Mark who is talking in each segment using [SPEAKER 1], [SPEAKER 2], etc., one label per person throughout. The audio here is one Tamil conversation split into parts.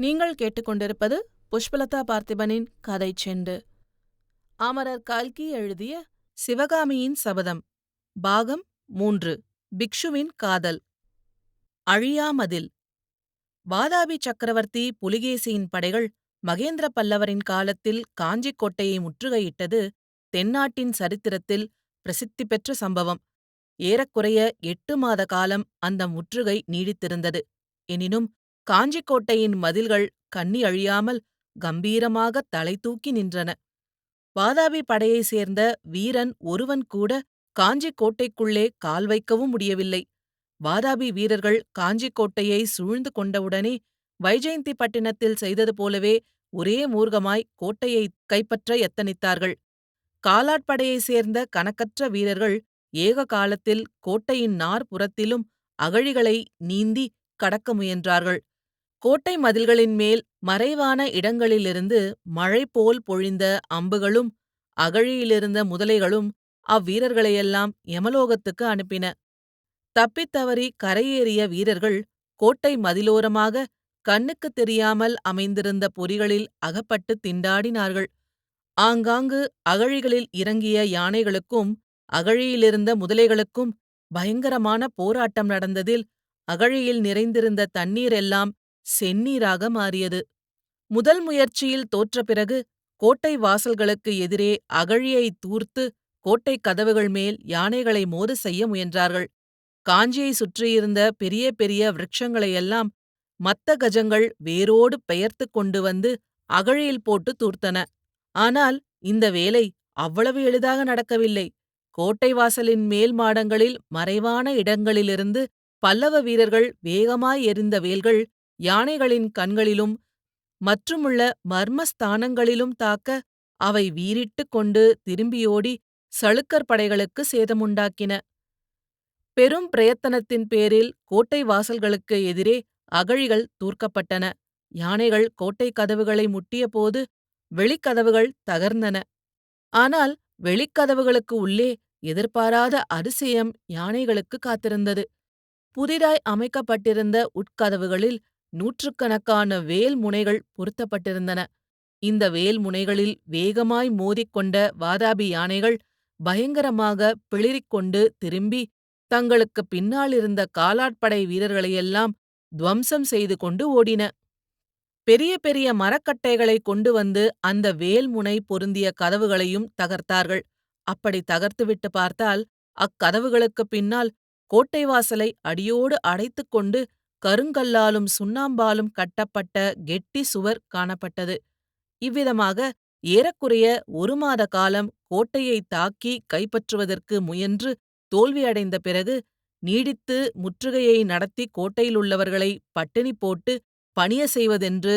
[SPEAKER 1] நீங்கள் கேட்டுக்கொண்டிருப்பது புஷ்பலதா பார்த்திபனின் கதை செண்டு. அமரர் கல்கி எழுதிய சிவகாமியின் சபதம் பாகம் மூன்று பிக்ஷுவின் காதல். அழியாமதில். வாதாபி சக்கரவர்த்தி புலிகேசியின் படைகள் மகேந்திர பல்லவரின் காலத்தில் காஞ்சிக் கோட்டையை முற்றுகையிட்டது தென்னாட்டின் சரித்திரத்தில் பிரசித்தி பெற்ற சம்பவம். ஏறக்குறைய எட்டு மாத காலம் அந்த முற்றுகை நீடித்திருந்தது. எனினும் காஞ்சிக்கோட்டையின் மதில்கள் கண்ணி அழியாமல் கம்பீரமாகத் தலை தூக்கி நின்றன. வாதாபி படையைச் சேர்ந்த வீரன் ஒருவன் கூட காஞ்சிக் கோட்டைக்குள்ளே கால் வைக்கவும் முடியவில்லை. வாதாபி வீரர்கள் காஞ்சிக் கோட்டையை சூழ்ந்து கொண்டவுடனே வைஜெயந்தி பட்டினத்தில் செய்தது போலவே ஒரே மூர்க்கமாய் கோட்டையை கைப்பற்ற எத்தனித்தார்கள் காலாட்படையைச் சேர்ந்த கணக்கற்ற வீரர்கள் ஏக காலத்தில் கோட்டையின் நாற்புறத்திலும் அகழிகளை நீந்தி கடக்க முயன்றார்கள். கோட்டை மதில்களின் மேல் மறைவான இடங்களிலிருந்து மழை போல் பொழிந்த அம்புகளும் அகழியிலிருந்த முதலைகளும் அவ்வீரர்களையெல்லாம் யமலோகத்துக்கு அனுப்பின. தப்பித் தவறி கரையேறிய வீரர்கள் கோட்டை மதிலோரமாக கண்ணுக்குத் தெரியாமல் அமைந்திருந்த பொறிகளில் அகப்பட்டு திண்டாடினார்கள். ஆங்காங்கு அகழிகளில் இறங்கிய யானைகளுக்கும் அகழியிலிருந்த முதலைகளுக்கும் பயங்கரமான போராட்டம் நடந்ததில் அகழியில் நிறைந்திருந்த தண்ணீர் எல்லாம் செந்நீராக மாறியது. முதல் முயற்சியில் தோற்ற பிறகு கோட்டை வாசல்களுக்கு எதிரே அகழியை தூர்த்து கோட்டைக் கதவுகள் மேல் யானைகளை மோது செய்ய முயன்றார்கள். காஞ்சியை சுற்றியிருந்த பெரிய பெரிய விருட்சங்களையெல்லாம் மத்த கஜங்கள் வேரோடு பெயர்த்து கொண்டு வந்து அகழியில் போட்டு தூர்த்தன. ஆனால் இந்த வேலை அவ்வளவு எளிதாக நடக்கவில்லை. கோட்டை வாசலின் மேல் மாடங்களில் மறைவான இடங்களிலிருந்து பல்லவ வீரர்கள் வேகமாய் எறிந்த வேல்கள் யானைகளின் கண்களிலும் மற்றுமுள்ள மர்மஸ்தானங்களிலும் தாக்க அவை வீறிட்டுக் கொண்டு திரும்பியோடி சளுக்கர் படைகளுக்கு சேதமுண்டாக்கின. பெரும் பிரயத்தனத்தின் பேரில் கோட்டை வாசல்களுக்கு எதிரே அகழிகள் தூர்க்கப்பட்டன. யானைகள் கோட்டைக் கதவுகளை முட்டியபோது வெளிக்கதவுகள் தகர்ந்தன. ஆனால் வெளிக்கதவுகளுக்கு உள்ளே எதிர்பாராத அதிசயம் யானைகளுக்கு காத்திருந்தது. புதிதாய் அமைக்கப்பட்டிருந்த உட்கதவுகளில் நூற்றுக்கணக்கான வேல் முனைகள் பொருத்தப்பட்டிருந்தன. இந்த வேல் முனைகளில் வேகமாய் மோதிக்கொண்ட வாதாபி யானைகள் பயங்கரமாக பிளிரிக்கொண்டு திரும்பி தங்களுக்கு பின்னாலிருந்த காலாட்படை வீரர்களையெல்லாம் துவம்சம் செய்து கொண்டு ஓடின. பெரிய பெரிய மரக்கட்டைகளை கொண்டு வந்து அந்த வேல்முனை பொருந்திய கதவுகளையும் தகர்த்தார்கள். அப்படி தகர்த்துவிட்டு பார்த்தால் அக்கதவுகளுக்குப் பின்னால் கோட்டை வாசலை அடியோடு அடைத்துக் கொண்டு கருங்கல்லாலும் சுண்ணாம்பாலும் கட்டப்பட்ட கெட்டி சுவர் காணப்பட்டது. இவ்விதமாக ஏறக்குறைய ஒரு மாத காலம் கோட்டையை தாக்கி கைப்பற்றுவதற்கு முயன்று தோல்வியடைந்த பிறகு நீடித்து முற்றுகையை நடத்தி கோட்டையிலுள்ளவர்களை பட்டினி போட்டு பணிய செய்வதென்று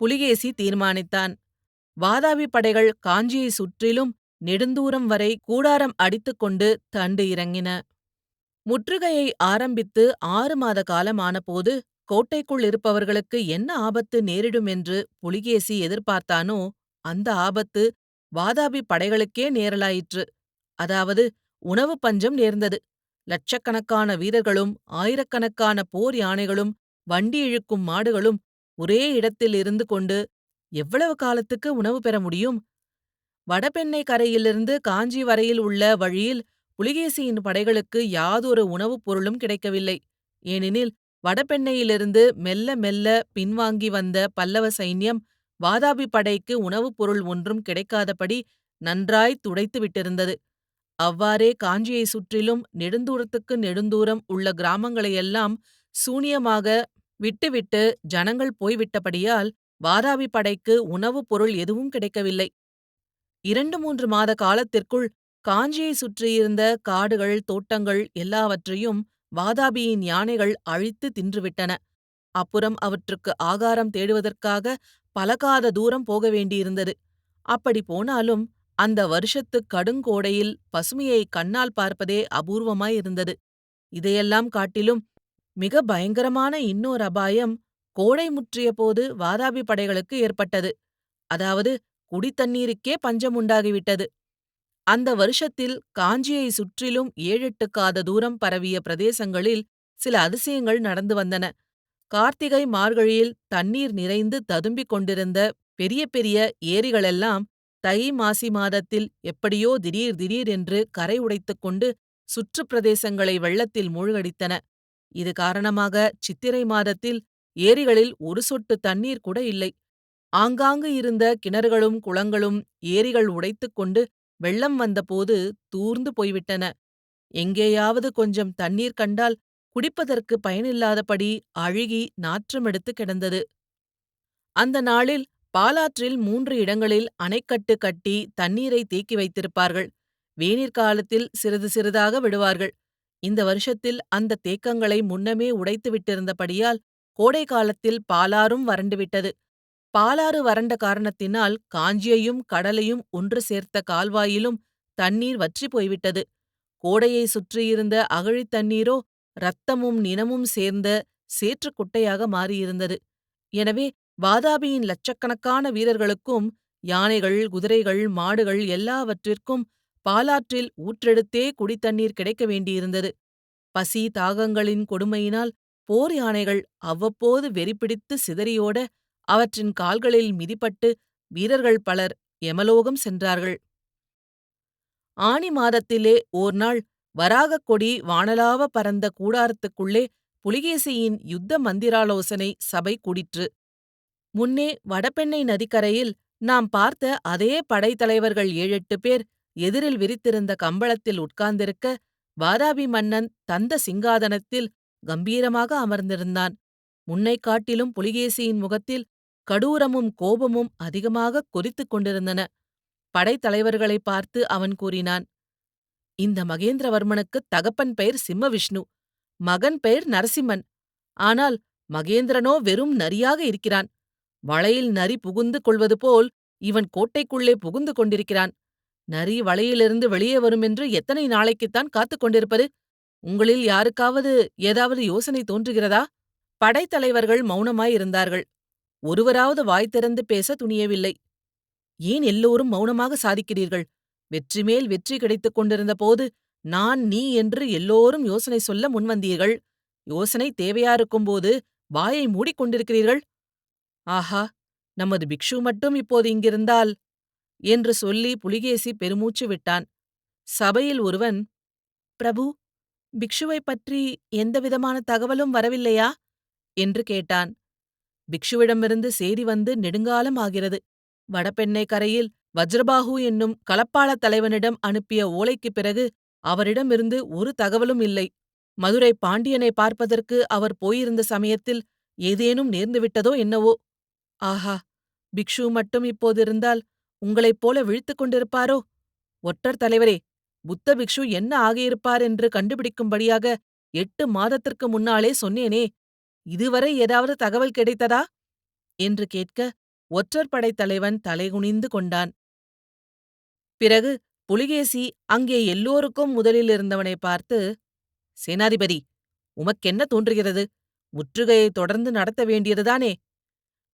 [SPEAKER 1] புலிகேசி தீர்மானித்தான். வாதாபி படைகள் காஞ்சியை சுற்றிலும் நெடுந்தூரம் வரை கூடாரம் அடித்துக்கொண்டு தண்டு இறங்கின. முற்றுகையை ஆரம்பித்து ஆறு மாத காலம் ஆனபோது கோட்டைக்குள் இருப்பவர்களுக்கு என்ன ஆபத்து நேரிடும் என்று புலிகேசி எதிர்பார்த்தானோ அந்த ஆபத்து வாதாபி படைகளுக்கே நேரலாயிற்று. அதாவது உணவு பஞ்சம் நேர்ந்தது. லட்சக்கணக்கான வீரர்களும் ஆயிரக்கணக்கான போர் யானைகளும் வண்டி இழுக்கும் மாடுகளும் ஒரே இடத்தில் இருந்து கொண்டு எவ்வளவு காலத்துக்கு உணவு பெற முடியும்? வடபெண்ணை கரையிலிருந்து காஞ்சி வரையில் உள்ள வழியில் புலிகேசியின் படைகளுக்கு யாதொரு உணவுப் பொருளும் கிடைக்கவில்லை. ஏனெனில் வடபெண்ணையிலிருந்து மெல்ல மெல்ல பின்வாங்கி வந்த பல்லவ சைன்யம் வாதாபி படைக்கு உணவுப் பொருள் ஒன்றும் கிடைக்காதபடி நன்றாய் துடைத்து விட்டிருந்தது. அவ்வாறே காஞ்சியை சுற்றிலும் நெடுந்தூரத்துக்கு நெடுந்தூரம் உள்ள கிராமங்களையெல்லாம் சூனியமாக விட்டுவிட்டு ஜனங்கள் போய்விட்டபடியால் வாதாபி படைக்கு உணவுப் பொருள் எதுவும் கிடைக்கவில்லை. இரண்டு மூன்று மாத காலத்திற்குள் காஞ்சியை சுற்றியிருந்த காடுகள் தோட்டங்கள் எல்லாவற்றையும் வாதாபியின் யானைகள் அழித்து தின்றுவிட்டன. அப்புறம் அவற்றுக்கு ஆகாரம் தேடுவதற்காக பலகாத தூரம் போக வேண்டியிருந்தது. அப்படி போனாலும் அந்த வருஷத்துக் கடுங்கோடையில் பசுமையை கண்ணால் பார்ப்பதே அபூர்வமாயிருந்தது இதையெல்லாம் காட்டிலும் மிக பயங்கரமான இன்னொரு அபாயம் கோடை முற்றிய போது வாதாபி படைகளுக்கு ஏற்பட்டது. அதாவது குடித்தண்ணீருக்கே பஞ்சம் உண்டாகிவிட்டது. அந்த வருஷத்தில் காஞ்சியை சுற்றிலும் ஏழெட்டு காத தூரம் பரவிய பிரதேசங்களில் சில அதிசயங்கள் நடந்து வந்தன கார்த்திகை மார்கழியில் தண்ணீர் நிறைந்து ததும்பிக் கொண்டிருந்த பெரிய பெரிய ஏரிகளெல்லாம் தை மாசி மாதத்தில் எப்படியோ திடீர் திடீர் என்று கரை உடைத்துக் கொண்டு சுற்றுப் பிரதேசங்களை வெள்ளத்தில் மூழ்கடித்தன. இது காரணமாக சித்திரை மாதத்தில் ஏரிகளில் ஒரு சொட்டு தண்ணீர் கூட இல்லை. ஆங்காங்கு இருந்த கிணறுகளும் குளங்களும் ஏரிகள் உடைத்துக் கொண்டு வெள்ளம் வந்தபோது தூர்ந்து போய்விட்டன. எங்கேயாவது கொஞ்சம் தண்ணீர் கண்டால் குடிப்பதற்கு பயனில்லாதபடி அழுகி நாற்றமெடுத்து கிடந்தது. அந்த நாளில் பாலாற்றில் மூன்று இடங்களில் அணைக்கட்டு கட்டி தண்ணீரை தேக்கி வைத்திருப்பார்கள். வேநீர் காலத்தில் சிறிது சிறிதாக விடுவார்கள். இந்த வருஷத்தில் அந்த தேக்கங்களை முன்னமே உடைத்து விட்டிருந்தபடியால் கோடை காலத்தில் பாலாறும் வறண்டுவிட்டது. பாலாறு வறண்ட காரணத்தினால் காஞ்சியையும் கடலையும் ஒன்று சேர்த்த கால்வாயிலும் தண்ணீர் வற்றிப் போய்விட்டது. கோடையை சுற்றியிருந்த அகழித் தண்ணீரோ இரத்தமும் நினமும் சேர்ந்த சேற்றுக் குட்டையாக மாறியிருந்தது. எனவே வாதாபியின் லட்சக்கணக்கான வீரர்களுக்கும் யானைகள் குதிரைகள் மாடுகள் எல்லாவற்றிற்கும் பாலாற்றில் ஊற்றெடுத்தே குடித்தண்ணீர் கிடைக்க வேண்டியிருந்தது. பசி தாகங்களின் கொடுமையினால் போர் யானைகள் அவ்வப்போது வெறிபிடித்து சிதறியோட அவற்றின் கால்களில் மிதிபட்டு வீரர்கள் பலர் எமலோகம் சென்றார்கள். ஆனி மாதத்திலே ஓர்நாள் வராகக் கொடி வானலாவ பறந்த கூடாரத்துக்குள்ளே புலிகேசியின் யுத்த மந்திராலோசனை சபை கூடிற்று. முன்னே வடபெண்ணை நதிக்கரையில் நாம் பார்த்த அதே படைத்தலைவர்கள் ஏழெட்டு பேர் எதிரில் விரித்திருந்த கம்பளத்தில் உட்கார்ந்திருக்க, வாதாபி மன்னன் தந்த சிங்காதனத்தில் கம்பீரமாக அமர்ந்திருந்தான். முன்னைக் காட்டிலும் புலிகேசியின் முகத்தில் கடூரமும் கோபமும் அதிகமாகக் கொதித்துக் கொண்டிருந்தன. படைத்தலைவர்களைப் பார்த்து அவன் கூறினான். இந்த மகேந்திரவர்மனுக்குத் தகப்பன் பெயர் சிம்மவிஷ்ணு. மகன் பெயர் நரசிம்மன். ஆனால் மகேந்திரனோ வெறும் நரியாக இருக்கிறான். வளையில் நரி புகுந்து கொள்வது போல் இவன் கோட்டைக்குள்ளே புகுந்து கொண்டிருக்கிறான். நரி வளையிலிருந்து வெளியே வரும் என்று எத்தனை நாளைக்குத்தான் காத்துக் கொண்டிருப்பது? உங்களில் யாருக்காவது ஏதாவது யோசனை தோன்றுகிறதா? படைத்தலைவர்கள் மௌனமாயிருந்தார்கள். ஒருவராவது வாய் திறந்து பேச துணியவில்லை. ஏன் எல்லோரும் மௌனமாக சாதிக்கிறீர்கள்? வெற்றி மேல் வெற்றி கிடைத்துக் கொண்டிருந்த போது நான் நீ என்று எல்லோரும் யோசனை சொல்ல முன்வந்தீர்கள். யோசனை தேவையாயிருக்கும்போது வாயை மூடிக் கொண்டிருக்கிறீர்கள். ஆஹா நமது பிக்ஷு மட்டும் இப்போது இங்கிருந்தால் என்று சொல்லி புலிகேசி பெருமூச்சு விட்டான். சபையில் ஒருவன் பிரபு பிக்ஷுவைப் பற்றி எந்தவிதமான தகவலும் வரவில்லையா என்று கேட்டான். பிக்ஷுவிடமிருந்து செய்தி வந்து நெடுங்காலம் ஆகிறது. வடபெண்ணை கரையில் வஜ்ரபாஹு என்னும் கலப்பாளத் தலைவனிடம் அனுப்பிய ஓலைக்குப் பிறகு அவரிடமிருந்து ஒரு தகவலும் இல்லை. மதுரை பாண்டியனை பார்ப்பதற்கு அவர் போயிருந்த சமயத்தில் ஏதேனும் நேர்ந்துவிட்டதோ என்னவோ? ஆஹா பிக்ஷு மட்டும் இப்போதிருந்தால் உங்களைப் போல விழித்துக் கொண்டிருப்பாரோ? ஒற்றர் தலைவரே புத்த பிக்ஷு என்ன ஆகியிருப்பார் என்று கண்டுபிடிக்கும்படியாக எட்டு மாதத்திற்கு முன்னாலே சொன்னேனே இதுவரை ஏதாவது தகவல் கிடைத்ததா? என்று கேட்க ஒற்றர் படைத் தலைவன் தலைகுனிந்து கொண்டான். பிறகு புலிகேசி அங்கே எல்லோருக்கும் முதலில் இருந்தவனை பார்த்து சேனாதிபதி உமக்கென்ன தோன்றுகிறது முற்றுகையை தொடர்ந்து நடத்த வேண்டியதுதானே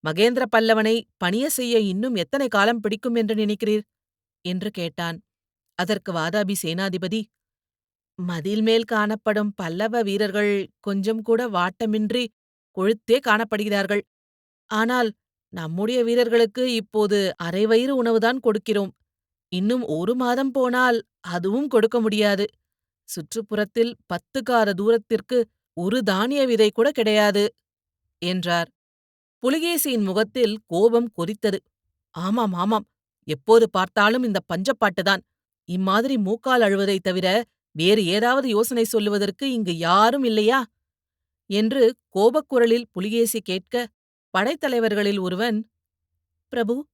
[SPEAKER 1] மகேந்திர பல்லவனை பணிய செய்ய இன்னும் எத்தனை காலம் பிடிக்கும் என்று நினைக்கிறீர் என்று கேட்டான் அதற்கு வாதாபி சேனாதிபதி மதில் மேல் காணப்படும் பல்லவ வீரர்கள் கொஞ்சம் கூட வாட்டமின்றி கொழுத்தே காணப்படுகிறார்கள். ஆனால் நம்முடைய வீரர்களுக்கு இப்போது அரை வயிறு உணவுதான் கொடுக்கிறோம். இன்னும் ஒரு மாதம் போனால் அதுவும் கொடுக்க முடியாது. சுற்றுப்புறத்தில் பத்து கார தூரத்திற்கு ஒரு தானிய விதை கூட கிடையாது என்றார். புலிகேசியின் முகத்தில் கோபம் கொதித்தது. ஆமாம் ஆமாம். எப்போது பார்த்தாலும் இந்த பஞ்சப்பாட்டுதான் இம்மாதிரி மூக்கால் அழுவதைத் தவிர வேறு ஏதாவது யோசனை சொல்லுவதற்கு இங்கு யாரும் இல்லையா? என்று கோபக்குரலில் புலிகேசி கேட்க படைத்தலைவர்களில் ஒருவன் பிரபு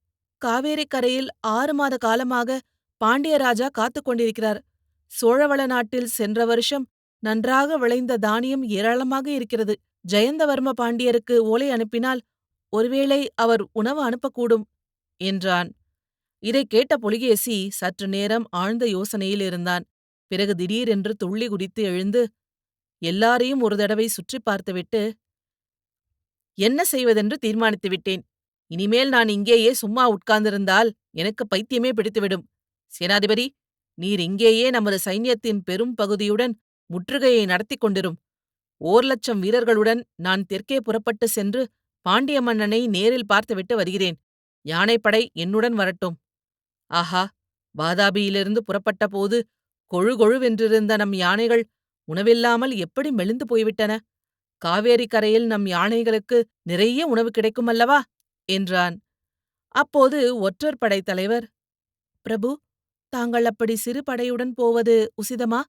[SPEAKER 1] காவேரிக் கரையில் ஆறு மாத காலமாக பாண்டியராஜா காத்துக் கொண்டிருக்கிறார். சோழவள நாட்டில் சென்ற வருஷம் நன்றாக விளைந்த தானியம் ஏராளமாக இருக்கிறது. ஜெயந்தவர்ம பாண்டியருக்கு ஓலை அனுப்பினால் ஒருவேளை அவர் உணவு அனுப்பக்கூடும் என்றான். இதைக் கேட்ட புலிகேசி சற்று நேரம் ஆழ்ந்த யோசனையில் இருந்தான். பிறகு திடீரென்று துள்ளி குதித்து எழுந்து எல்லாரையும் ஒரு தடவை சுற்றி பார்த்துவிட்டு என்ன செய்வதென்று தீர்மானித்து விட்டேன் இனிமேல் நான் இங்கேயே சும்மா உட்கார்ந்திருந்தால் எனக்கு பைத்தியமே பிடித்துவிடும் சேனாதிபதி நீர் இங்கேயே நமது சைன்யத்தின் பெரும் பகுதியுடன் முற்றுகையை நடத்திக் கொண்டிரும் ஓர் லட்சம் வீரர்களுடன் நான் தெற்கே புறப்பட்டுச் சென்று பாண்டிய மன்னனை நேரில் பார்த்துவிட்டு வருகிறேன். யானைப்படை என்னுடன் வரட்டும். ஆஹா வாதாபியிலிருந்து புறப்பட்டபோது கொழு கொழுவென்றிருந்த நம் யானைகள் உணவில்லாமல் எப்படி மெலிந்து போய்விட்டன. காவேரி கரையில் நம் யானைகளுக்கு நிறைய உணவு கிடைக்கும் அல்லவா? என்றான். அப்போது ஒற்றர் படைத் தலைவர் பிரபு தாங்கள் அப்படி சிறு படையுடன் போவது உசிதமா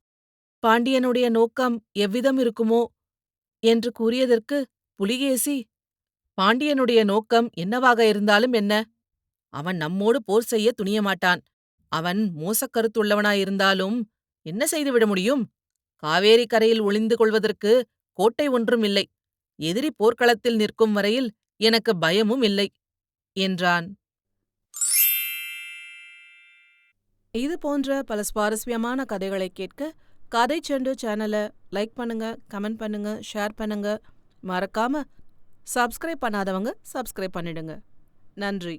[SPEAKER 1] பாண்டியனுடைய நோக்கம் எவ்விதம் இருக்குமோ என்று கூறியதற்கு புலிகேசி பாண்டியனுடைய நோக்கம் என்னவாக இருந்தாலும் என்ன அவன் நம்மோடு போர் செய்ய துணியமாட்டான் அவன் மோசக் கருத்துள்ளவனாயிருந்தாலும் என்ன செய்துவிட முடியும்? காவேரி கரையில் ஒளிந்து கொள்வதற்கு கோட்டை ஒன்றும் இல்லை. எதிரி போர்க்களத்தில் நிற்கும் வரையில் எனக்கு பயமும் இல்லை என்றான். இது போன்ற பல சுவாரஸ்யமான கதைகளை கேட்க கதை செண்டு சேனலை லைக் பண்ணுங்க கமெண்ட் பண்ணுங்க ஷேர் பண்ணுங்க. மறக்காம சப்ஸ்கிரைப் பண்ணாதவங்க சப்ஸ்கிரைப் பண்ணிடுங்க. நன்றி.